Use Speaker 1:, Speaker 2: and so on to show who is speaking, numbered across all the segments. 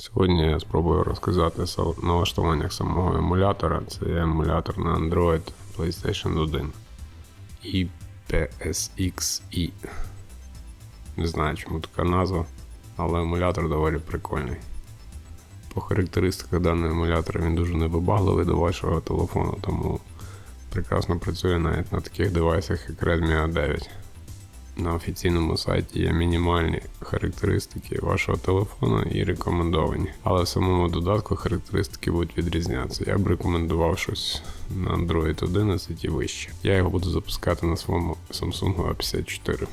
Speaker 1: Сьогодні я спробую розказати о налаштуваннях самого емулятора. Це емулятор на Android PlayStation 1 і PSXi. Не знаю, чому така назва, але емулятор доволі прикольний. По характеристиках даного емулятора він дуже невибагливий до вашого телефону, тому прекрасно працює навіть на таких девайсах, як Redmi A9. На офіційному сайті є мінімальні характеристики вашого телефону і рекомендовані. Але в самому додатку характеристики будуть відрізнятися. Я б рекомендував щось на Android 11 і вище. Я його буду запускати на своєму Samsung A54.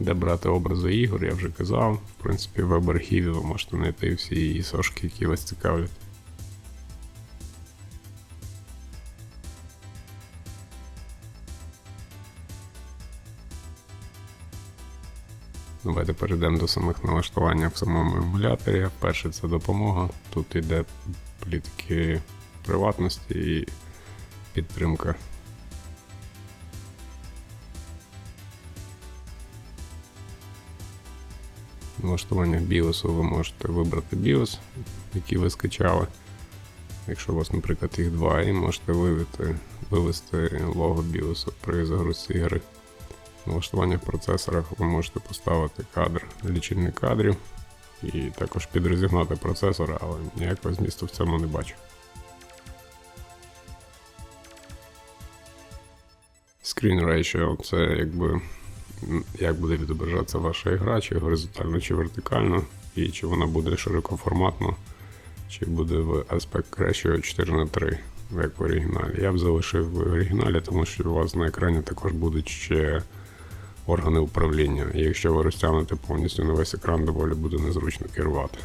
Speaker 1: Де брати образи ігор, я вже казав. В принципі, в архіві ви можете знайти всі сошки, які вас цікавлять. Давайте перейдемо до самих налаштувань в самому емуляторі. Перше це допомога. Тут йде політики приватності і підтримка. В налаштуваннях BIOS ви можете вибрати BIOS, який ви скачали. Якщо у вас, наприклад, їх два, і можете вивести, вивести лого BIOS при загрузці ігри. В налаштуваннях процесора ви можете поставити кадр, лічильник кадрів і також підрозігнати процесор, але ніякого змісту в цьому не бачу. Screen Ratio це якби як буде відображатися ваша ігра, чи горизонтально, чи вертикально, і чи вона буде широкоформатно, чи буде в Aspect Ratio 4 на 3 як в оригіналі. Я б залишив в оригіналі, тому що у вас на екрані також будуть ще органи управління. І якщо ви розтягнете повністю на весь екран, доволі буде незручно керувати.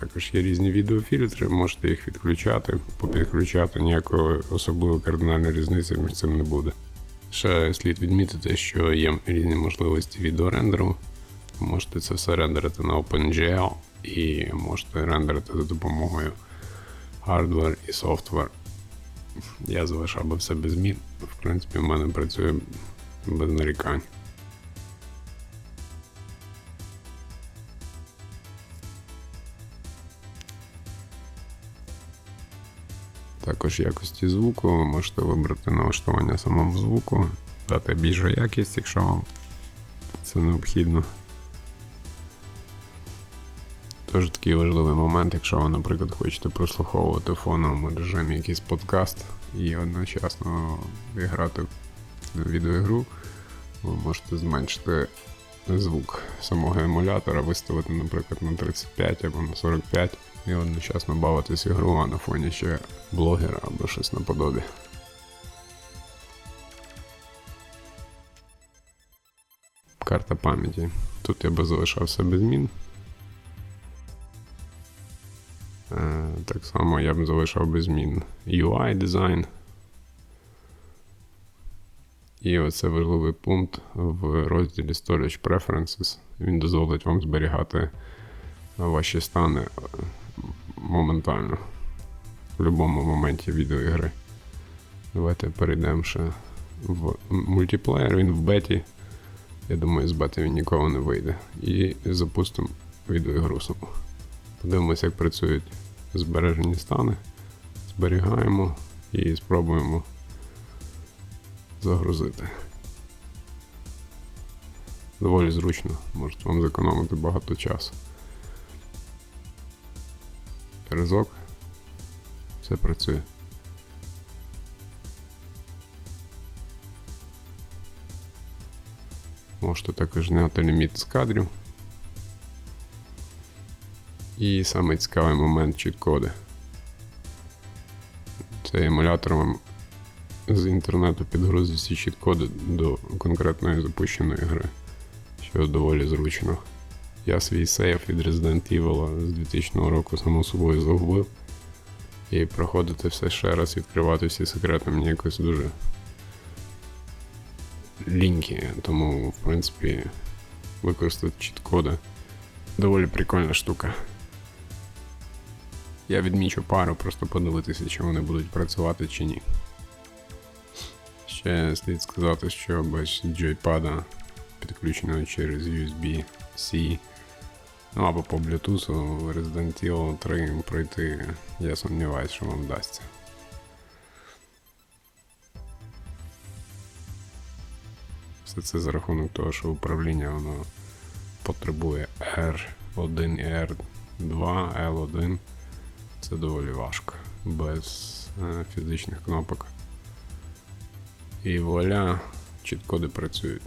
Speaker 1: Також є різні відеофільтри, можете їх відключати, попідключати, ніякої особливої кардинальної різниці між цим не буде. Ще слід відмітити, що є різні можливості відеорендеру. Можете це все рендерити на OpenGL і можете рендерити за допомогою hardware і software. Я залишав би все без змін. В принципі, в мене працює без нарікань. Також якості звуку можете вибрати налаштування самого звуку, дати більшу якість, якщо вам це необхідно. Теж такий важливий момент, якщо ви, наприклад, хочете прослуховувати в фоновому режимі якийсь подкаст і одночасно грати в відеоігру, ви можете зменшити звук самого емулятора, виставити, наприклад, на 35 або на 45 і одночасно бавитись ігру, а на фоні ще блогера або щось наподобі. Карта пам'яті. Тут я би залишався без змін. Так само я б залишав без змін UI дизайн. І оце важливий пункт в розділі Storage Preferences. Він дозволить вам зберігати ваші стани е, моментально в будь-якому моменті відеоігри. Давайте перейдемо ще в мультиплеєр, він в беті. Я думаю, з бети він ніколи не вийде. І запустимо відеоігру саму. Подивимося, як працюють збережені стани. Зберігаємо і спробуємо загрузити. Доволі зручно, може вам зекономити багато часу. Разок. Все працює. Можете також зняти ліміт з кадрів. І саме цікавий момент чіт-коди. Цей емулятор з інтернету підгрузить всі чіт-коди до конкретної запущеної гри, що доволі зручно. Я свій сейф від Resident Evil з 2000 року само собою загубив. І проходити все ще раз, відкривати всі секрети мені якось дуже ліньки, тому, в принципі, використати чіт-коди доволі прикольна штука. Я відмічу пару, просто подивитися, чи вони будуть працювати чи ні. Ще слід сказати, що без джойпада підключеною через USB-C. Ну або по Bluetooth Resident Evil 3 пройти, я сумніваюся, що вам вдасться. Все це за рахунок того, що управління воно потребує R1 і R2, L1. Це доволі важко. Без е, фізичних кнопок. І вуаля, чіткоди працюють.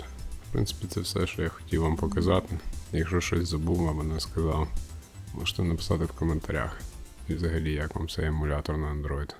Speaker 1: В принципі, це все, що я хотів вам показати. Якщо щось забув або не сказав, можете написати в коментарях. І взагалі, як вам цей емулятор на Android.